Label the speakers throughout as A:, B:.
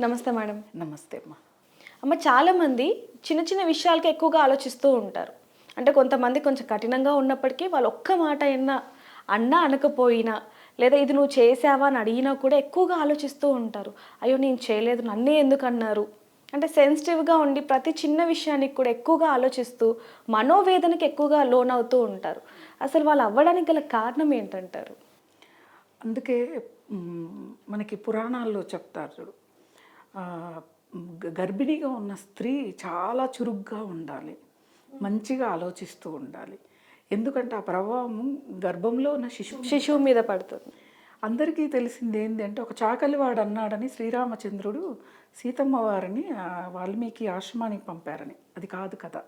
A: నమస్తే మేడం.
B: నమస్తే అమ్మా.
A: అమ్మ చాలామంది చిన్న చిన్న విషయాలకి ఎక్కువగా ఆలోచిస్తూ ఉంటారు. అంటే కొంతమంది కొంచెం కఠినంగా ఉన్నప్పటికీ వాళ్ళు ఒక్క మాట అయినా అన్నా అనకపోయినా లేదా ఇది నువ్వు చేసావా అని అడిగినా కూడా ఎక్కువగా ఆలోచిస్తూ ఉంటారు. అయ్యో నేను చేయలేదు నన్నే ఎందుకు అన్నారు? అంటే సెన్సిటివ్గా ఉండి ప్రతి చిన్న విషయానికి కూడా ఎక్కువగా ఆలోచిస్తూ మనోవేదనకి ఎక్కువగా లోన్ అవుతూ ఉంటారు. అసలు వాళ్ళు అవ్వడానికి గల కారణం ఏంటంటారు?
B: అందుకే మనకి పురాణాల్లో చెప్తారు గర్భిణిగా ఉన్న స్త్రీ చాలా చురుగ్గా ఉండాలి. మంచిగా ఆలోచిస్తూ ఉండాలి. ఎందుకంటే ఆ ప్రభావం గర్భంలో ఉన్న శిశువు
A: శిశువు మీద పడుతుంది.
B: అందరికీ తెలిసింది ఏంటి అంటే ఒక చాకలివాడు అన్నాడని శ్రీరామచంద్రుడు సీతమ్మ వారిని వాల్మీకి ఆశ్రమానికి పంపారని. అది కాదు కదా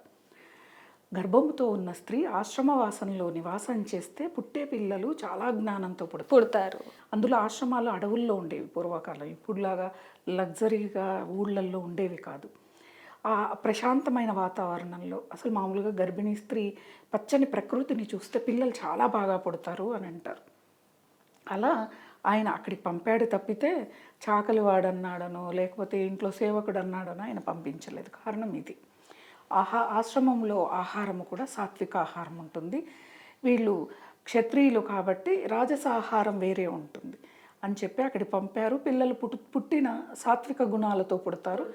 B: గర్భంతో ఉన్న స్త్రీ ఆశ్రమవాసంలో నివాసం చేస్తే పుట్టే పిల్లలు చాలా జ్ఞానంతో పుడతారు.
A: పుడతారు.
B: అందులో ఆశ్రమాలు అడవుల్లో ఉండేవి పూర్వకాలం. ఇప్పుడులాగా లగ్జరీగా ఊళ్ళల్లో ఉండేవి కాదు. ఆ ప్రశాంతమైన వాతావరణంలో అసలు మామూలుగా గర్భిణీ స్త్రీ పచ్చని ప్రకృతిని చూస్తే పిల్లలు చాలా బాగా పుడతారు అని అంటారు. అలా ఆయన అక్కడికి పంపాడు తప్పితే చాకలివాడు అన్నాడనో లేకపోతే ఇంట్లో సేవకుడు అన్నాడనో ఆయన పంపించలేదు. కారణం ఇది. ఆహా ఆశ్రమంలో ఆహారము కూడా సాత్విక ఆహారం ఉంటుంది. వీళ్ళు క్షత్రియులు కాబట్టి రాజస ఆహారం వేరే ఉంటుంది. అని చెప్పి అక్కడికి పంపారు. పిల్లలు పుట్టు పుట్టిన సాత్విక గుణాలతో పుడతారు.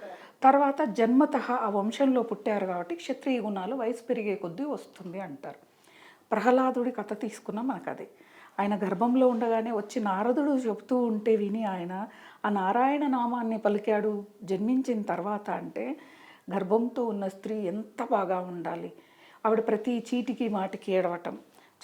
B: తర్వాత జన్మత ఆ వంశంలో పుట్టారు కాబట్టి క్షత్రియ గుణాలు వయసు పెరిగే కొద్దీ వస్తుంది అంటారు. ప్రహ్లాదుడి కథ తీసుకున్న మనకు అదే ఆయన గర్భంలో ఉండగానే వచ్చి నారదుడు చెబుతూ ఉంటే విని ఆయన ఆ నారాయణ నామాన్ని పలికాడు జన్మించిన తర్వాత అంటే గర్భంతో ఉన్న స్త్రీ ఎంత బాగా ఉండాలి? ఆవిడ ప్రతి చీటికి మాటికి ఏడవటం.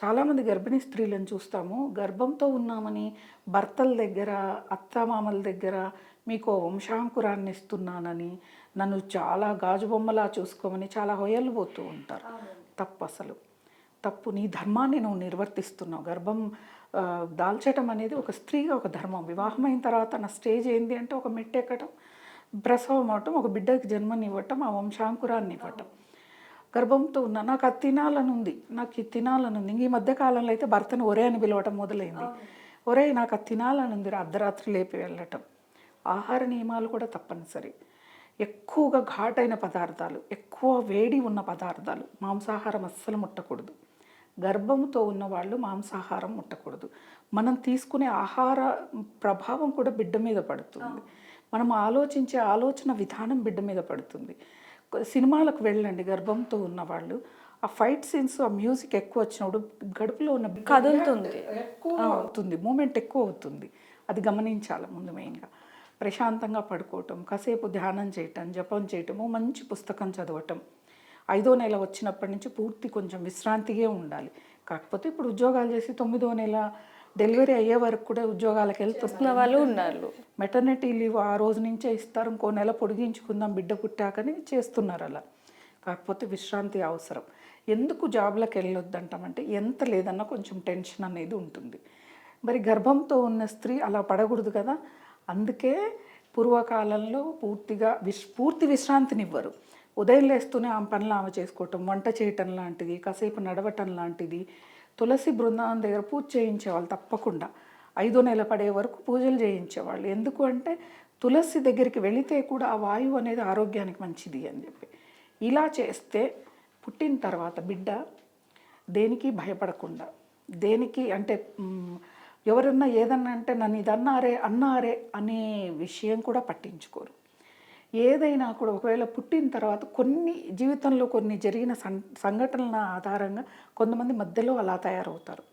B: చాలామంది గర్భిణీ స్త్రీలను చూస్తాము. గర్భంతో ఉన్నామని భర్తల దగ్గర అత్తమామల దగ్గర మీకు వంశాంకురాన్ని ఇస్తున్నానని నన్ను చాలా గాజు బొమ్మలా చూసుకోమని చాలా హొయలు పోతూ ఉంటారు. తప్పు అసలు. తప్పు నీ ధర్మాన్ని నువ్వు నిర్వర్తిస్తున్నావు. గర్భం దాల్చటం అనేది ఒక స్త్రీగా ఒక ధర్మం. వివాహమైన తర్వాత నా స్టేజ్ ఏంది అంటే ఒక మెట్టెక్కటం. ప్రసవం అవటం ఒక బిడ్డకి జన్మనివ్వటం ఆ వంశాంకురాన్ని ఇవ్వటం గర్భంతో ఉన్న నాకు అది తినాలని ఉంది నాకు ఇది తినాలని ఉంది ఈ మధ్య కాలంలో అయితే భర్తను ఒరే అని పిలవటం మొదలైంది. ఒరే నాకు అది తినాలని ఉంది అర్ధరాత్రి లేపి వెళ్ళటం. ఆహార నియమాలు కూడా తప్పనిసరి. ఎక్కువగా ఘాటైన పదార్థాలు ఎక్కువ వేడి ఉన్న పదార్థాలు మాంసాహారం అస్సలు ముట్టకూడదు. గర్భంతో ఉన్న వాళ్ళు మాంసాహారం ముట్టకూడదు. మనం తీసుకునే ఆహార ప్రభావం కూడా బిడ్డ మీద పడుతుంది. మనం ఆలోచించే ఆలోచన విధానం బిడ్డ మీద పడుతుంది. సినిమాలకు వెళ్ళండి గర్భంతో ఉన్న వాళ్ళు ఆ ఫైట్ సీన్స్ ఆ మ్యూజిక్ ఎక్కువ వచ్చినప్పుడు గడుపులో ఉన్న
A: కదులుతుంది.
B: ఎక్కువ అవుతుంది మూమెంట్ ఎక్కువ అవుతుంది. అది గమనించాలి ముందు మెయిన్గా ప్రశాంతంగా పడుకోవటం కాసేపు ధ్యానం చేయటం జపం చేయటము మంచి పుస్తకం చదవటం. ఐదో నెల వచ్చినప్పటి నుంచి పూర్తి కొంచెం విశ్రాంతిగా ఉండాలి. కాకపోతే ఇప్పుడు ఉద్యోగాలు చేసి తొమ్మిదో నెల డెలివరీ అయ్యే వరకు కూడా ఉద్యోగాలకు వెళ్తున్నారు
A: వాళ్ళు ఉన్నారు.
B: మెటర్నిటీ లీవ్ ఆ రోజు నుంచే ఇస్తారు. ఇంకో నెల పొడిగించుకుందాం బిడ్డ పుట్టాకని చేస్తున్నారు అలా. కాకపోతే విశ్రాంతి అవసరం. ఎందుకు జాబ్లకు వెళ్ళొద్దంటామంటే ఎంత లేదన్నా కొంచెం టెన్షన్ అనేది ఉంటుంది. మరి గర్భంతో ఉన్న స్త్రీ అలా పడకూడదు కదా. అందుకే పూర్వకాలంలో పూర్తిగా విశ్ పూర్తి విశ్రాంతినివ్వరు. ఉదయం లేస్తూనే ఆమె పనులు ఆమె చేసుకోవటం వంట చేయటం లాంటిది కాసేపు నడవటం లాంటిది తులసి బృందావనం దగ్గర పూజ చేయించేవాళ్ళు తప్పకుండా. ఐదో నెల పడే వరకు పూజలు చేయించేవాళ్ళు. ఎందుకు అంటే తులసి దగ్గరికి వెళితే కూడా ఆ వాయువు అనేది ఆరోగ్యానికి మంచిది అని చెప్పి. ఇలా చేస్తే పుట్టిన తర్వాత బిడ్డ దేనికి భయపడకుండా దేనికి అంటే ఎవరన్నా ఏదన్నా అంటే నన్ను ఇది అన్నారే అన్నారే అనే విషయం కూడా పట్టించుకోరు. ఏదైనా కూడా ఒకవేళ పుట్టిన తర్వాత కొన్ని జీవితంలో కొన్ని జరిగిన సం సంఘటనల ఆధారంగా కొంతమంది మధ్యలో అలా తయారవుతారు.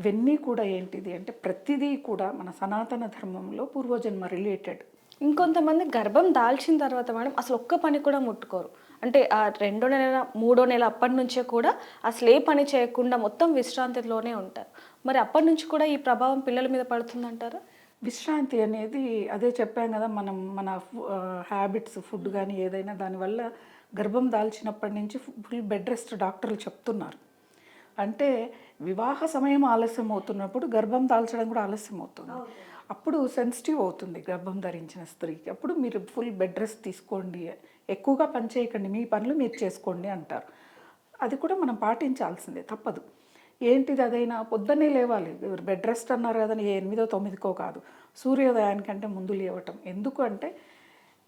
B: ఇవన్నీ కూడా ఏంటిది అంటే ప్రతిదీ కూడా మన సనాతన ధర్మంలో పూర్వజన్మ రిలేటెడ్
A: ఇంకొంతమంది గర్భం దాల్చిన తర్వాత మేడం అసలు ఒక్క పని కూడా ముట్టుకోరు. అంటే ఆ రెండో నెల మూడో నెల అప్పటి నుంచే కూడా అసలు ఏ పని చేయకుండా మొత్తం విశ్రాంతిలోనే ఉంటారు. మరి అప్పటి నుంచి కూడా ఈ ప్రభావం పిల్లల మీద పడుతుందంటారా?
B: విశ్రాంతి అనేది అదే చెప్పాం కదా మనం మన హ్యాబిట్స్ ఫుడ్ కానీ ఏదైనా దానివల్ల గర్భం దాల్చినప్పటి నుంచి ఫుల్ బెడ్ రెస్ట్ డాక్టర్లు చెప్తున్నారు. అంటే వివాహ సమయం ఆలస్యం అవుతున్నప్పుడు గర్భం దాల్చడం కూడా ఆలస్యం అవుతుంది. అప్పుడు సెన్సిటివ్ అవుతుంది గర్భం ధరించిన స్త్రీకి. అప్పుడు మీరు ఫుల్ బెడ్ రెస్ట్ తీసుకోండి ఎక్కువగా పని చేయకండి మీ పనులు మీరు చేసుకోండి అంటారు. అది కూడా మనం పాటించాల్సిందే తప్పదు. ఏంటిది అదైనా? పొద్దున్నే లేవాలి. బెడ్ రెస్ట్ అన్నారు కదా ఏ ఎనిమిదో తొమ్మిదికో కాదు. సూర్యోదయానికంటే ముందు లేవటం. ఎందుకు అంటే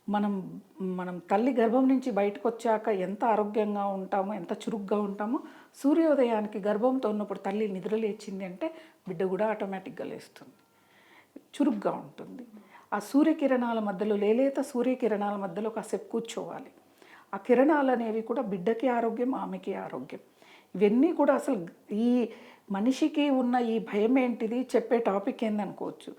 B: మనం మనం తల్లి గర్భం నుంచి బయటకు వచ్చాక ఎంత ఆరోగ్యంగా ఉంటామో ఎంత చురుగ్గా ఉంటామో సూర్యోదయానికి గర్భంతో ఉన్నప్పుడు తల్లి నిద్ర లేచింది అంటే బిడ్డ కూడా ఆటోమేటిక్గా లేస్తుంది. చురుగ్గా ఉంటుంది. ఆ సూర్యకిరణాల మధ్యలో లేలేత సూర్యకిరణాల మధ్యలో కాసేపు కూర్చోవాలి. ఆ కిరణాలు అనేవి కూడా బిడ్డకి ఆరోగ్యం ఆమెకి ఆరోగ్యం. ఇవన్నీ కూడా అసలు ఈ మనిషికి ఉన్న ఈ భయం ఏంటిది? చెప్పే టాపిక్ ఏందనుకోవచ్చు.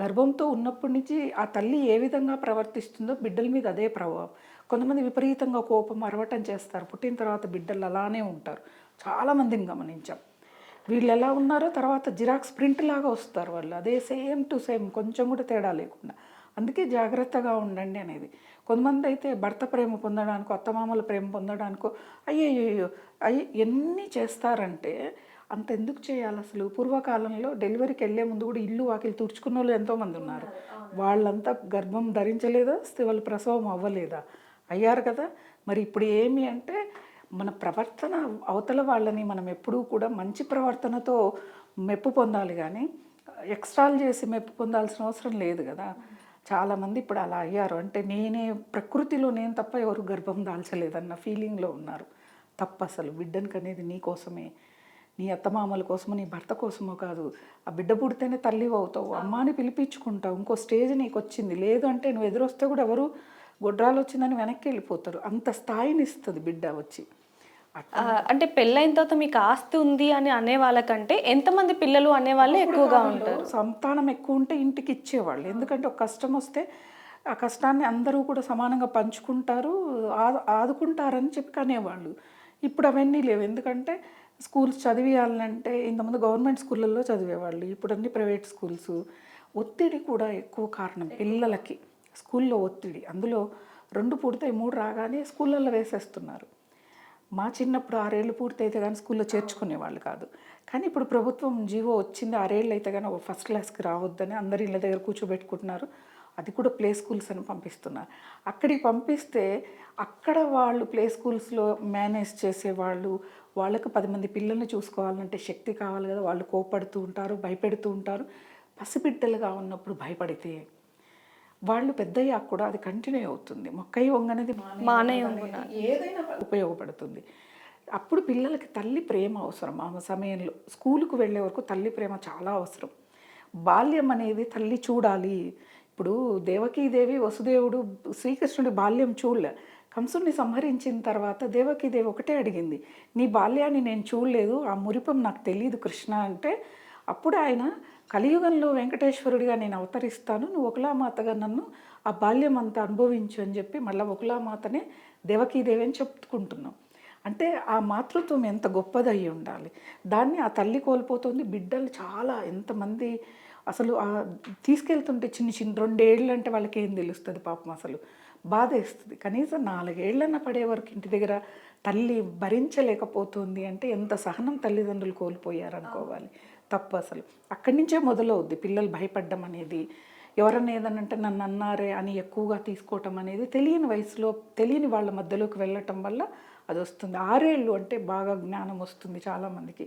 B: గర్భంతో ఉన్నప్పటి నుంచి ఆ తల్లి ఏ విధంగా ప్రవర్తిస్తుందో బిడ్డల మీద అదే ప్రభావం. కొంతమంది విపరీతంగా కోపం అరవటం చేస్తారు. పుట్టిన తర్వాత బిడ్డలు అలానే ఉంటారు. చాలామందిని గమనించాం. వీళ్ళు ఎలా ఉన్నారో తర్వాత జిరాక్స్ ప్రింట్ లాగా వస్తారు వాళ్ళు. అదే సేమ్ టు సేమ్. కొంచెం కూడా తేడా లేకుండా. అందుకే జాగ్రత్తగా ఉండండి అనేది. కొంతమంది అయితే భర్త ప్రేమ పొందడానికో అత్తమామల ప్రేమ పొందడానికో అయ్యయ్యో అయ్యి ఎన్ని చేస్తారంటే అంత ఎందుకు చేయాలి అసలు? పూర్వకాలంలో డెలివరీకి వెళ్ళే ముందు కూడా ఇల్లు వాకిలు తుడుచుకున్న వాళ్ళు ఎంతోమంది ఉన్నారు. వాళ్ళంతా గర్భం ధరించలేదా? వాళ్ళు ప్రసవం అవ్వలేదా? అయ్యారు కదా? మరి ఇప్పుడు ఏమి అంటే మన ప్రవర్తన అవతల వాళ్ళని మనం ఎప్పుడూ కూడా మంచి ప్రవర్తనతో మెప్పు పొందాలి కానీ ఎక్స్ట్రాలు చేసి మెప్పు పొందాల్సిన అవసరం లేదు కదా. చాలామంది ఇప్పుడు అలా అయ్యారు. అంటే నేనే ప్రకృతిలో నేను తప్ప ఎవరు గర్భం దాల్చలేదన్న ఫీలింగ్లో ఉన్నారు. తప్ప అసలు. బిడ్డనికి అనేది నీ కోసమే. నీ అత్తమామల కోసమో నీ భర్త కోసమో కాదు. ఆ బిడ్డ పుడితేనే తల్లి అవుతావు. అమ్మాని పిలిపించుకుంటావు. ఇంకో స్టేజ్ నీకు వచ్చింది లేదు అంటే నువ్వు ఎదురొస్తే కూడా ఎవరు గొడ్రాలు వచ్చిందని వెనక్కి వెళ్ళిపోతారు. అంత స్థాయిని ఇస్తుంది బిడ్డ వచ్చి.
A: అంటే పెళ్ళైన తర్వాత మీకు ఆస్తి ఉంది అని అనే వాళ్ళకంటే ఎంతమంది పిల్లలు అనే వాళ్ళే ఎక్కువగా ఉంటారు?
B: సంతానం ఎక్కువ ఉంటే ఇంటికి ఇచ్చేవాళ్ళు. ఎందుకంటే ఒక కష్టం వస్తే ఆ కష్టాన్ని అందరూ కూడా సమానంగా పంచుకుంటారు ఆదుకుంటారని చెప్పి కనేవాళ్ళు. ఇప్పుడు అవన్నీ లేవు. ఎందుకంటే స్కూల్స్ చదివేయాలంటే ఇంతకుముందు గవర్నమెంట్ స్కూళ్ళల్లో చదివేవాళ్ళు. ఇప్పుడు అన్ని ప్రైవేట్ స్కూల్స్. ఒత్తిడి కూడా ఎక్కువ కారణం పిల్లలకి. స్కూల్లో ఒత్తిడి. అందులో రెండు పూర్తయి మూడు రాగానే స్కూళ్ళల్లో వేసేస్తున్నారు. మా చిన్నప్పుడు ఆరేళ్ళు పూర్తి అయితే కానీ స్కూల్లో చేర్చుకునేవాళ్ళు కాదు. కానీ ఇప్పుడు ప్రభుత్వం జీవో వచ్చింది ఆరేళ్ళు అయితే కానీ ఒక ఫస్ట్ క్లాస్కి రావద్దని అందరి ఇళ్ళ దగ్గర కూర్చోబెట్టుకుంటున్నారు. అది కూడా ప్లే స్కూల్స్ అని పంపిస్తున్నారు. అక్కడికి పంపిస్తే అక్కడ వాళ్ళు ప్లే స్కూల్స్లో మేనేజ్ చేసేవాళ్ళు వాళ్ళకు పది మంది పిల్లల్ని చూసుకోవాలంటే శక్తి కావాలి కదా. వాళ్ళు కోపడుతూ ఉంటారు భయపెడుతూ ఉంటారు. పసిబిడ్డలుగా ఉన్నప్పుడు భయపడితే వాళ్ళు పెద్దయ్యాక కూడా అది కంటిన్యూ అవుతుంది. మొక్కయి వంగనేది
A: మానే
B: ఏదైనా ఉపయోగపడుతుంది. అప్పుడు పిల్లలకి తల్లి ప్రేమ అవసరం. ఆ సమయంలో స్కూలుకు వెళ్ళే వరకు తల్లి ప్రేమ చాలా అవసరం. బాల్యం అనేది తల్లి చూడాలి. ఇప్పుడు దేవకీదేవి వసుదేవుడు శ్రీకృష్ణుడి బాల్యం చూడలే. కంసుని సంహరించిన తర్వాత దేవకీదేవి ఒకటే అడిగింది నీ బాల్యాన్ని నేను చూడలేదు ఆ మురిపం నాకు తెలియదు కృష్ణ అంటే అప్పుడు ఆయన కలియుగంలో వెంకటేశ్వరుడిగా నేను అవతరిస్తాను నువ్వు ఒకలామాతగా నన్ను ఆ బాల్యం అంతా అనుభవించు అని చెప్పి మళ్ళీ ఒకలామాతనే దేవకీదేవి అని చెప్పుకుంటున్నాం. అంటే ఆ మాతృత్వం ఎంత గొప్పదయ్యి ఉండాలి. దాన్ని ఆ తల్లి కోల్పోతుంది బిడ్డలు చాలా ఎంతమంది అసలు ఆ తీసుకెళ్తుంటే చిన్న చిన్న రెండేళ్ళు అంటే వాళ్ళకి ఏం తెలుస్తుంది పాపం అసలు. బాధేస్తుంది. కనీసం నాలుగేళ్ళన్న పడే వరకు ఇంటి దగ్గర తల్లి భరించలేకపోతుంది అంటే ఎంత సహనం తల్లిదండ్రులు కోల్పోయారనుకోవాలి. తప్పు అసలు. అక్కడి నుంచే మొదలవుద్ది పిల్లలు భయపడ్డం అనేది. ఎవరన్నా ఏదనంటే నన్ను అన్నారే అని ఎక్కువగా తీసుకోవటం అనేది తెలియని వయసులో తెలియని వాళ్ళ మధ్యలోకి వెళ్ళటం వల్ల అది వస్తుంది. ఆరేళ్ళు అంటే బాగా జ్ఞానం వస్తుంది చాలామందికి.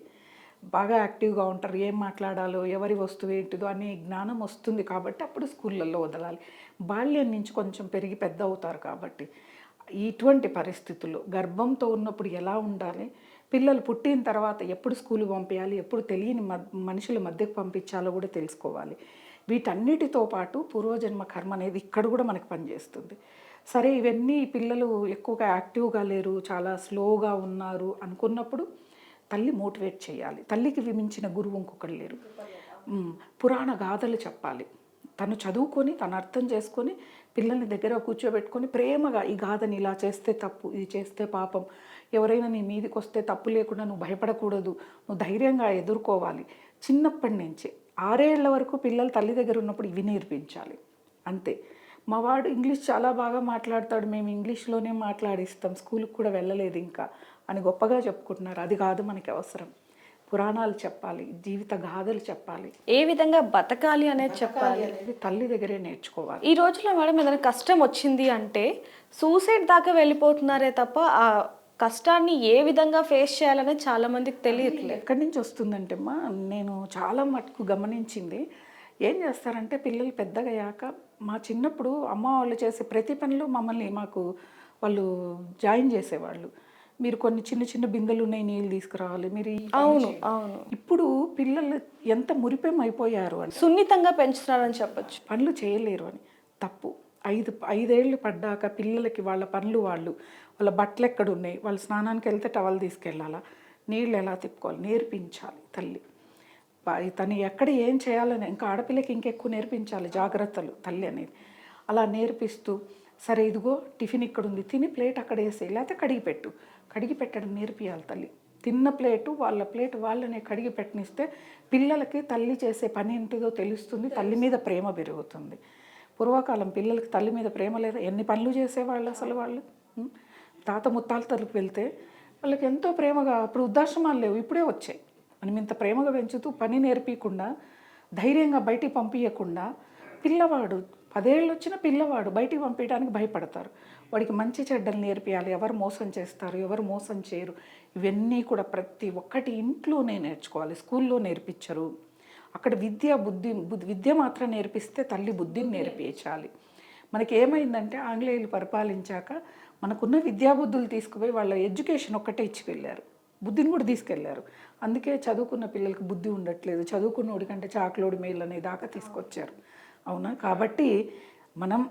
B: బాగా యాక్టివ్గా ఉంటారు. ఏం మాట్లాడాలో ఎవరి వస్తువు ఏంటిదో అనే జ్ఞానం వస్తుంది కాబట్టి అప్పుడు స్కూళ్ళల్లో వదలాలి. బాల్యం నుంచి కొంచెం పెరిగి పెద్ద అవుతారు కాబట్టి. ఇటువంటి పరిస్థితుల్లో గర్భంతో ఉన్నప్పుడు ఎలా ఉండాలి? పిల్లలు పుట్టిన తర్వాత ఎప్పుడు స్కూల్ పంపించాలి ఎప్పుడు తెలియని మ- మనుషుల మధ్యకు పంపించాలో కూడా తెలుసుకోవాలి. వీటన్నిటితో పాటు పూర్వజన్మ కర్మ అనేది ఇక్కడ కూడా మనకు పనిచేస్తుంది. సరే ఇవన్నీ పిల్లలు ఎక్కువగా యాక్టివ్గా లేరు చాలా స్లోగా ఉన్నారు అనుకున్నప్పుడు తల్లి మోటివేట్ చేయాలి. తల్లికి విమించిన గురువు ఇంకొకరు లేరు. పురాణ గాథలు చెప్పాలి. తను చదువుకొని తను అర్థం చేసుకొని పిల్లల్ని దగ్గర కూర్చోబెట్టుకొని ప్రేమగా ఈ గాథని ఇలా చేస్తే తప్పు ఇది చేస్తే పాపం ఎవరైనా నీ మీదకి వస్తే తప్పు లేకుండా నువ్వు భయపడకూడదు నువ్వు ధైర్యంగా ఎదుర్కోవాలి. చిన్నప్పటి నుంచే ఆరేళ్ళ వరకు పిల్లలు తల్లి దగ్గర ఉన్నప్పుడు ఇవి నేర్పించాలి. అంతే. మా వాడు ఇంగ్లీష్ చాలా బాగా మాట్లాడతాడు మేము ఇంగ్లీష్లోనే మాట్లాడిస్తాం స్కూల్కి కూడా వెళ్ళలేదు ఇంకా అని గొప్పగా చెప్పుకుంటున్నారు. అది కాదు మనకి అవసరం. పురాణాలు చెప్పాలి జీవిత గాథలు చెప్పాలి.
A: ఏ విధంగా బతకాలి అనేది చెప్పాలి.
B: అనేది తల్లి దగ్గరే నేర్చుకోవాలి.
A: ఈ రోజుల్లో మేడం ఏదైనా కష్టం వచ్చింది అంటే సూసైడ్ దాకా వెళ్ళిపోతున్నారే తప్ప ఆ కష్టాన్ని ఏ విధంగా ఫేస్ చేయాలనేది చాలా మందికి తెలియట్లేదు.
B: ఎక్కడి నుంచి వస్తుందంటే అమ్మా నేను చాలా మటుకు గమనించింది. ఏం చేస్తారంటే పిల్లలు పెద్దగా అయ్యాక మా చిన్నప్పుడు అమ్మ వాళ్ళు చేసే ప్రతి పనిలో మమ్మల్ని మాకు వాళ్ళు జాయిన్ చేసేవాళ్ళు. మీరు కొన్ని చిన్న చిన్న బిందెలు ఉన్నాయి నీళ్ళు తీసుకురావాలి మీరు
A: అవును. అవును.
B: ఇప్పుడు పిల్లలు ఎంత మురిపెం అయిపోయారు అని
A: సున్నితంగా పెంచుతున్నారని చెప్పొచ్చు.
B: పనులు చేయలేరు అని. తప్పు. ఐదు ఐదేళ్ళు పడ్డాక పిల్లలకి వాళ్ళ పనులు వాళ్ళు వాళ్ళ బట్టలు ఎక్కడ ఉన్నాయి వాళ్ళు స్నానానికి వెళ్తే టవల్ తీసుకెళ్ళాలా? నీళ్ళు ఎలా తిప్పుకోవాలి? నేర్పించాలి తల్లి. తను ఎక్కడ ఏం చేయాలని ఇంకా ఆడపిల్లకి ఇంకెక్కువ నేర్పించాలి జాగ్రత్తలు తల్లి అనేది. అలా నేర్పిస్తూ సరే ఇదిగో టిఫిన్ ఇక్కడ ఉంది తిని ప్లేట్ అక్కడ వేసేయి లేకపోతే కడిగి పెట్టు. కడిగి పెట్టడం నేర్పియాలి తల్లి. తిన్న ప్లేటు వాళ్ళ ప్లేట్ వాళ్ళనే కడిగి పెట్టనిస్తే పిల్లలకి తల్లి చేసే పని ఏంటిదో తెలుస్తుంది తల్లి మీద ప్రేమ పెరుగుతుంది. పూర్వకాలం పిల్లలకి తల్లి మీద ప్రేమ లేదా ఎన్ని పనులు చేసేవాళ్ళు అసలు వాళ్ళు? తాత ముత్తాల తరపు వెళ్తే వాళ్ళకి ఎంతో ప్రేమగా అప్పుడు వృద్ధాశ్రమాలు లేవు ఇప్పుడే వచ్చాయి. మనం ఇంత ప్రేమగా పెంచుతూ పని నేర్పించకుండా ధైర్యంగా బయటికి పంపించకుండా పిల్లవాడు పదేళ్ళు వచ్చిన పిల్లవాడు బయటికి పంపించడానికి భయపడతారు. వాడికి మంచి చెడ్డలు నేర్పియాలి ఎవరు మోసం చేస్తారు ఎవరు మోసం చేయరు. ఇవన్నీ కూడా ప్రతి ఒక్కటి ఇంట్లోనే నేర్చుకోవాలి స్కూల్లో నేర్పించరు. అక్కడ విద్య బుద్ధి బుద్ధి విద్య మాత్రం నేర్పిస్తే తల్లి బుద్ధిని నేర్పించాలి మనకి ఏమైందంటే ఆంగ్లేయులు పరిపాలించాక మనకున్న విద్యాబుద్ధులు తీసుకుపోయి వాళ్ళ ఎడ్యుకేషన్ ఒక్కటే ఇచ్చి వెళ్ళారు బుద్ధిని కూడా తీసుకెళ్ళారు అందుకే చదువుకున్న పిల్లలకి బుద్ధి ఉండట్లేదు. చదువుకున్నోడి కంటే చాకలోడి మేలు అనే దాకా తీసుకొచ్చారు. అవునా? కాబట్టి మనం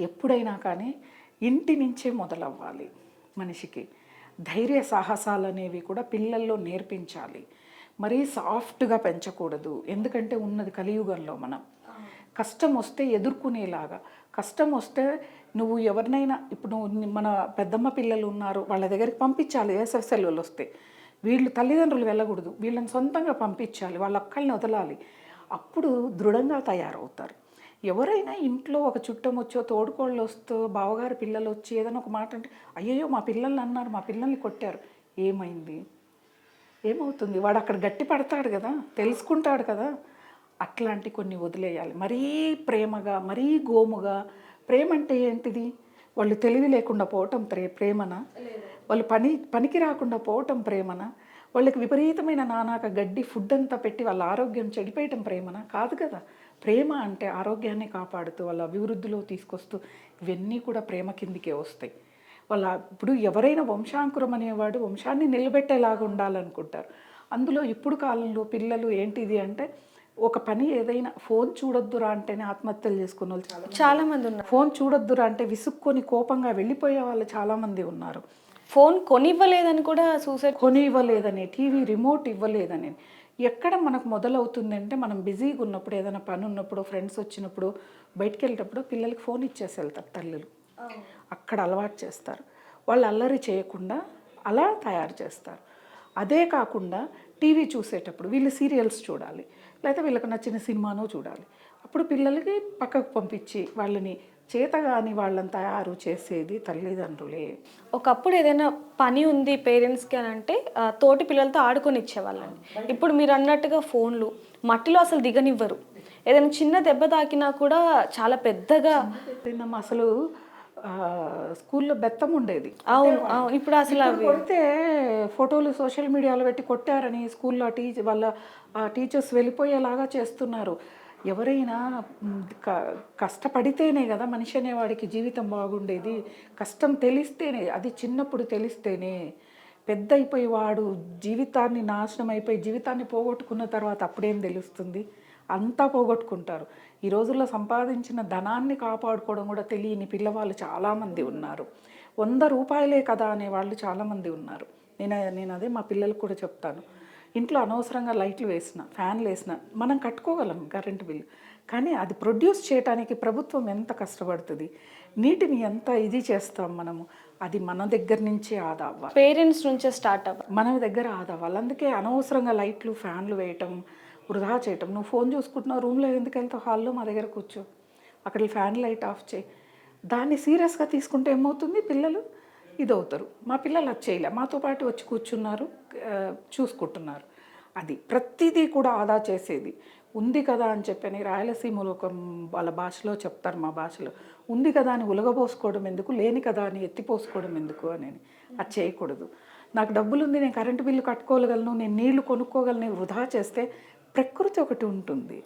B: ఎప్పుడైనా కానీ ఇంటి నుంచే మొదలవ్వాలి మనిషికి. ధైర్య సాహసాలు అనేవి కూడా పిల్లల్లో నేర్పించాలి. మరీ సాఫ్ట్గా పెంచకూడదు. ఎందుకంటే ఉన్నది కలియుగంలో మనం. కష్టం వస్తే ఎదుర్కొనేలాగా. కష్టం వస్తే నువ్వు ఎవరినైనా ఇప్పుడు మన పెద్దమ్మ పిల్లలు ఉన్నారు వాళ్ళ దగ్గరికి పంపించాలి వేసవి సెలవులు వస్తే. వీళ్ళు తల్లిదండ్రులు వెళ్ళకూడదు. వీళ్ళని సొంతంగా పంపించాలి వాళ్ళ అక్కల్ని వదలాలి. అప్పుడు దృఢంగా తయారవుతారు. ఎవరైనా ఇంట్లో ఒక చుట్టం వచ్చో తోడుకోళ్ళు వస్తూ బావగారు పిల్లలు వచ్చి ఏదైనా ఒక మాట అంటే అయ్యయ్యో మా పిల్లల్ని అన్నారు మా పిల్లల్ని కొట్టారు. ఏమైంది? ఏమవుతుంది? వాడు అక్కడ గట్టి పడతాడు కదా తెలుసుకుంటాడు కదా. అట్లాంటి కొన్ని వదిలేయాలి. మరీ ప్రేమగా మరీ గోముగా. ప్రేమ అంటే ఏంటిది? వాళ్ళు తెలివి లేకుండా పోవటం ప్రే ప్రేమన? వాళ్ళు పని పనికి రాకుండా పోవటం ప్రేమన? వాళ్ళకి విపరీతమైన నానాక గడ్డి ఫుడ్ అంతా పెట్టి వాళ్ళ ఆరోగ్యం చెడిపోయటం ప్రేమన? కాదు కదా. ప్రేమ అంటే ఆరోగ్యాన్ని కాపాడుతూ వాళ్ళ అభివృద్ధిలో తీసుకొస్తూ ఇవన్నీ కూడా ప్రేమ కిందికే వస్తాయి. వాళ్ళ ఇప్పుడు ఎవరైనా వంశాంకురం అనేవాడు వంశాన్ని నిలబెట్టేలాగా ఉండాలనుకుంటారు. అందులో ఇప్పుడు కాలంలో పిల్లలు ఏంటిది అంటే ఒక పని ఏదైనా ఫోన్ చూడొద్దురా అంటేనే ఆత్మహత్యలు చేసుకున్న వాళ్ళు చాలా
A: చాలా మంది ఉన్నారు.
B: ఫోన్ చూడొద్దురా అంటే విసుక్కొని కోపంగా వెళ్ళిపోయే వాళ్ళు చాలామంది ఉన్నారు.
A: ఫోన్ కొనివ్వలేదని కూడా సూసైడ్
B: కొని ఇవ్వలేదని టీవీ రిమోట్ ఇవ్వలేదని. ఎక్కడ మనకు మొదలవుతుందంటే మనం బిజీగా ఉన్నప్పుడు ఏదైనా పని ఉన్నప్పుడు ఫ్రెండ్స్ వచ్చినప్పుడు బయటికి వెళ్ళేటప్పుడు పిల్లలకి ఫోన్ ఇచ్చేసి వెళ్తారు తల్లులు. అక్కడ అలవాటు చేస్తారు. వాళ్ళు అల్లరి చేయకుండా అలా తయారు చేస్తారు. అదే కాకుండా టీవీ చూసేటప్పుడు వీళ్ళు సీరియల్స్ చూడాలి. లేకపోతే వీళ్ళకి నచ్చిన సినిమానో చూడాలి. అప్పుడు పిల్లలకి పక్కకు పంపించి వాళ్ళని చేతగాని వాళ్ళని తయారు చేసేది తల్లిదండ్రులే.
A: ఒకప్పుడు ఏదైనా పని ఉంది పేరెంట్స్కి అని అంటే తోటి పిల్లలతో ఆడుకొని ఇచ్చేవాళ్ళండి. ఇప్పుడు మీరు అన్నట్టుగా ఫోన్లు మట్టిలో అసలు దిగనివ్వరు. ఏదైనా చిన్న దెబ్బ తాకినా కూడా చాలా పెద్దగా
B: అసలు స్కూల్లో బెత్తం ఉండేది.
A: అవును అవును. ఇప్పుడు అసలు
B: కొడితే ఫోటోలు సోషల్ మీడియాలో పెట్టి కొట్టారని స్కూల్లో టీచర్ వాళ్ళ టీచర్స్ వెళ్ళిపోయేలాగా చేస్తున్నారు. ఎవరైనా కష్టపడితేనే కదా మనిషి అనేవాడికి జీవితం బాగుండేది. కష్టం తెలిస్తేనే అది చిన్నప్పుడు తెలిస్తేనే పెద్ద అయిపోయి వాడు జీవితాన్ని నాశనం అయిపోయి జీవితాన్ని పోగొట్టుకున్న తర్వాత అప్పుడేం తెలుస్తుంది? అంతా పోగొట్టుకుంటారు. ఈ రోజుల్లో సంపాదించిన ధనాన్ని కాపాడుకోవడం కూడా తెలియని పిల్లవాళ్ళు చాలామంది ఉన్నారు. వంద రూపాయలే కదా అనే వాళ్ళు చాలామంది ఉన్నారు. నేను నేను అదే మా పిల్లలకు కూడా చెప్తాను. ఇంట్లో అనవసరంగా లైట్లు వేసిన ఫ్యాన్లు వేసిన మనం కట్టుకోగలం కరెంటు బిల్లు. కానీ అది ప్రొడ్యూస్ చేయడానికి ప్రభుత్వం ఎంత కష్టపడుతుంది? నీటిని ఎంత ఇది చేస్తాం మనము? అది మన దగ్గర నుంచే ఆదా అవ్వాలి.
A: పేరెంట్స్ నుంచే స్టార్ట్ అవ్వాలి.
B: మన దగ్గర ఆదా అవ్వాలి. అందుకే అనవసరంగా లైట్లు ఫ్యాన్లు వేయటం వృధా చేయటం. నువ్వు ఫోన్ చూసుకుంటున్నావు రూమ్లో ఎందుకు వెళ్తావు? హాల్లో మా దగ్గర కూర్చో. అక్కడ ఫ్యాన్ లైట్ ఆఫ్ చేయి. దాన్ని సీరియస్గా తీసుకుంటే ఏమవుతుంది? పిల్లలు ఇదవుతారు. మా పిల్లలు అది చేయలే. మాతో పాటు వచ్చి కూర్చున్నారు చూసుకుంటున్నారు. అది ప్రతిదీ కూడా ఆదా చేసేది. ఉంది కదా అని చెప్పని రాయలసీమలో ఒక వాళ్ళ భాషలో చెప్తారు మా భాషలో. ఉంది కదా అని ఉలగబోసుకోవడం ఎందుకు? లేని కదా అని ఎత్తిపోసుకోవడం ఎందుకు అని అది చేయకూడదు. నాకు డబ్బులు ఉంది నేను కరెంటు బిల్లు కట్టుకోగలను నేను నీళ్ళు కొనుక్కోగలను వృధా చేస్తే ప్రకృతి ఒకటి ఉంటుంది.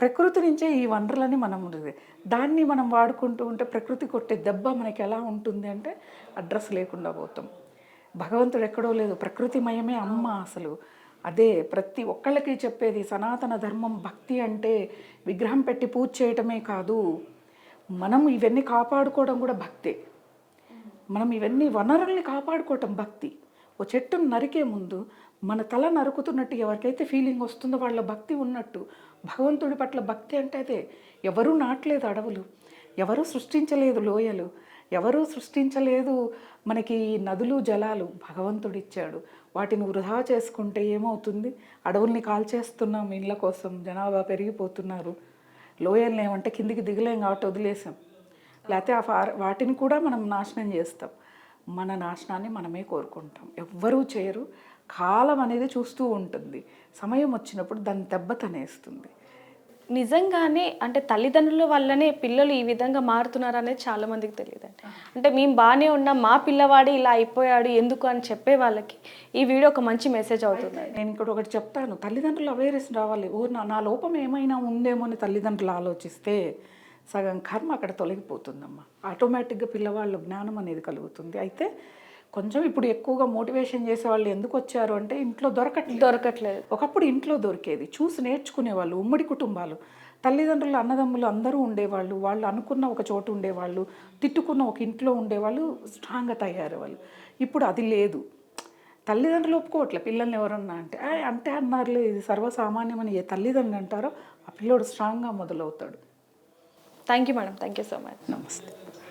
B: ప్రకృతి నుంచే ఈ వనరులని మనం ఉంది దాన్ని మనం వాడుకుంటూ ఉంటే ప్రకృతి కొట్టే దెబ్బ మనకి ఎలా ఉంటుంది అంటే అడ్రస్ లేకుండా పోతాం. భగవంతుడు ఎక్కడో లేదు ప్రకృతిమయమే అమ్మ అసలు. అదే ప్రతి ఒక్కళ్ళకి చెప్పేది సనాతన ధర్మం భక్తి అంటే విగ్రహం పెట్టి పూజ చేయటమే కాదు. మనం ఇవన్నీ కాపాడుకోవడం కూడా భక్తే. మనం ఇవన్నీ వనరుల్ని కాపాడుకోవటం భక్తి. ఓ చెట్టును నరికే ముందు మన తల నరుకుతున్నట్టు ఎవరికైతే ఫీలింగ్ వస్తుందో వాళ్ళ భక్తి ఉన్నట్టు భగవంతుడి పట్ల భక్తి అంటే అదే. ఎవరూ నాటలేదు అడవులు ఎవరూ సృష్టించలేదు లోయలు ఎవరూ సృష్టించలేదు మనకి ఈ నదులు జలాలు. భగవంతుడిచ్చాడు. వాటిని వృధా చేసుకుంటే ఏమవుతుంది? అడవుల్ని కాల్చేస్తున్నాం ఇళ్ళ కోసం జనాభా పెరిగిపోతున్నారు. లోయల్ని ఏమంటే కిందికి దిగలేం కాబట్టి వదిలేసాం. లేకపోతే ఆ ఫార్ వాటిని కూడా మనం నాశనం చేస్తాం. మన నాశనాన్ని మనమే కోరుకుంటాం. ఎవ్వరూ చేయరు. కాలం అనేది చూస్తూ ఉంటుంది. సమయం వచ్చినప్పుడు దాన్ని దెబ్బ తనేస్తుంది.
A: నిజంగానే అంటే తల్లిదండ్రుల వల్లనే పిల్లలు ఈ విధంగా మారుతున్నారు అనేది చాలా మందికి తెలియదండి. అంటే మేము బాగానే ఉన్నాం మా పిల్లవాడు ఇలా అయిపోయాడు ఎందుకు అని చెప్పే వాళ్ళకి ఈ వీడియో ఒక మంచి మెసేజ్ అవుతుంది.
B: నేను ఇక్కడ ఒకటి చెప్తాను. తల్లిదండ్రులు అవేర్నెస్ రావాలి. ఓ నా నా లోపం ఏమైనా ఉందేమో అని తల్లిదండ్రులు ఆలోచిస్తే సగం కర్మ అక్కడ తొలగిపోతుందమ్మా. ఆటోమేటిక్గా పిల్లవాళ్ళు జ్ఞానం అనేది కలుగుతుంది. అయితే కొంచెం ఇప్పుడు ఎక్కువగా మోటివేషన్ చేసే వాళ్ళు ఎందుకు వచ్చారు అంటే ఇంట్లో దొరకట్లేదు.
A: దొరకట్లేదు.
B: ఒకప్పుడు ఇంట్లో దొరికేది. చూసి నేర్చుకునేవాళ్ళు ఉమ్మడి కుటుంబాలు. తల్లిదండ్రులు అన్నదమ్ములు అందరూ ఉండేవాళ్ళు. వాళ్ళు అనుకున్న ఒక చోటు ఉండేవాళ్ళు. తిట్టుకున్న ఒక ఇంట్లో ఉండేవాళ్ళు. స్ట్రాంగ్గా తయారయ్యేవాళ్ళు. ఇప్పుడు అది లేదు. తల్లిదండ్రులు ఒప్పుకోవట్లే. పిల్లల్ని ఎవరన్నా అంటే "ఆ, అంటే అన్నారులే ఇది సర్వసామాన్యమని ఏ తల్లిదండ్రులు అంటారో ఆ పిల్లోడు స్ట్రాంగ్గా మొదలవుతాడు.
A: Thank you madam thank you so much
B: నమస్తే.